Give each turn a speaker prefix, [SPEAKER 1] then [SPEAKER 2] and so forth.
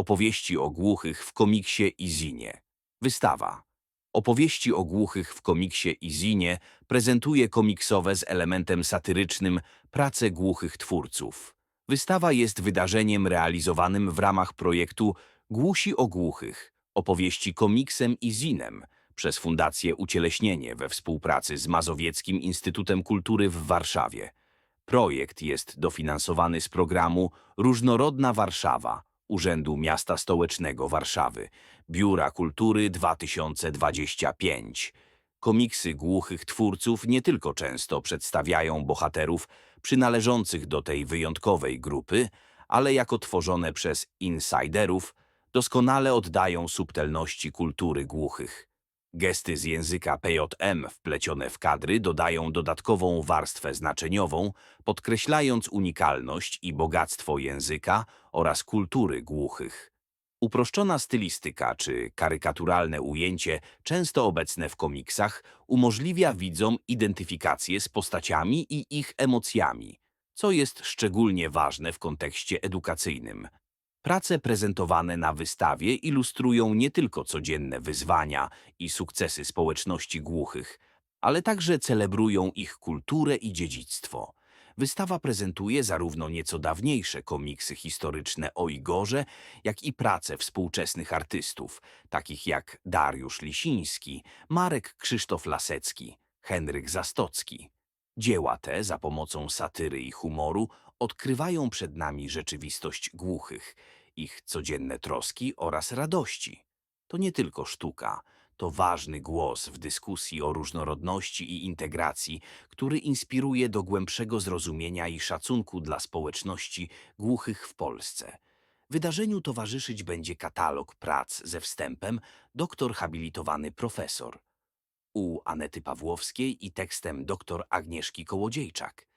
[SPEAKER 1] Opowieści o głuchych w komiksie i zinie. Wystawa. Opowieści o głuchych w komiksie i zinie prezentuje komiksowe z elementem satyrycznym prace głuchych twórców. Wystawa jest wydarzeniem realizowanym w ramach projektu Głusi o głuchych. Opowieści komiksem i zinem przez Fundację Ucieleśnienie we współpracy z Mazowieckim Instytutem Kultury w Warszawie. Projekt jest dofinansowany z programu Różnorodna Warszawa Urzędu Miasta Stołecznego Warszawy, Biura Kultury 2025. Komiksy głuchych twórców nie tylko często przedstawiają bohaterów przynależących do tej wyjątkowej grupy, ale jako tworzone przez insiderów doskonale oddają subtelności kultury głuchych. Gesty z języka PJM wplecione w kadry dodają dodatkową warstwę znaczeniową, podkreślając unikalność i bogactwo języka oraz kultury głuchych. Uproszczona stylistyka czy karykaturalne ujęcie, często obecne w komiksach, umożliwia widzom identyfikację z postaciami i ich emocjami, co jest szczególnie ważne w kontekście edukacyjnym. Prace prezentowane na wystawie ilustrują nie tylko codzienne wyzwania i sukcesy społeczności głuchych, ale także celebrują ich kulturę i dziedzictwo. Wystawa prezentuje zarówno nieco dawniejsze komiksy historyczne o Igorze, jak i prace współczesnych artystów, takich jak Dariusz Lisiński, Marek Krzysztof Lasecki, Henryk Zastocki. Dzieła te, za pomocą satyry i humoru, odkrywają przed nami rzeczywistość głuchych, ich codzienne troski oraz radości. To nie tylko sztuka, to ważny głos w dyskusji o różnorodności i integracji, który inspiruje do głębszego zrozumienia i szacunku dla społeczności głuchych w Polsce. Wydarzeniu towarzyszyć będzie katalog prac ze wstępem doktor habilitowany profesor u Anety Pawłowskiej i tekstem dr Agnieszki Kołodziejczak.